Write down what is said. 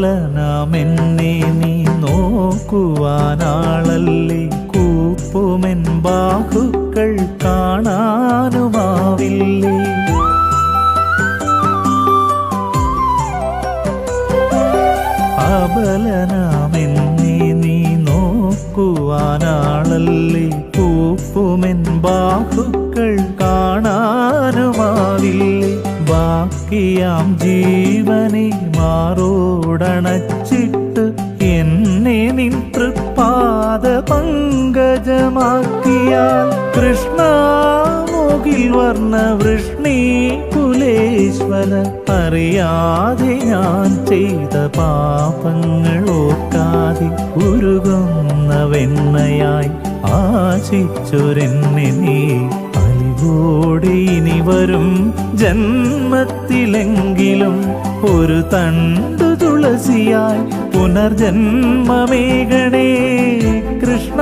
അബലനാമെന്നെ നീ നോക്കുവാനാളല്ലേ? കൂപ്പുമെൻ ബാഹുക്കൾ കാണാനുമാവില്ലേ? അബലനാമെന്നെ നീ നോക്കുവാനാളല്ലേ? കൂപ്പുമെൻ ബാഹുക്കൾ ബാക്കിയാം ജീവനെ മാറോടണച്ചിട്ട് എന്നെ നിൻ തൃപ്പാത പങ്കജമാക്കിയാൽ കൃഷ്ണ മുകിൽ വർണ വൃഷ്ണി കുലേശ്വര അറിയാതെ ഞാൻ ചെയ്ത പാപങ്ങൾ ഓർക്കാതെ ഉരുകുന്ന വെണ്ണയായി ആശിച്ചൊരെന്നെ നീ അനുഭൂ വരും ജന്മത്തിലെങ്കിലും ഒരു തണ്ടു തുളസിയായി പുനർജന്മമേകണേ. കൃഷ്ണ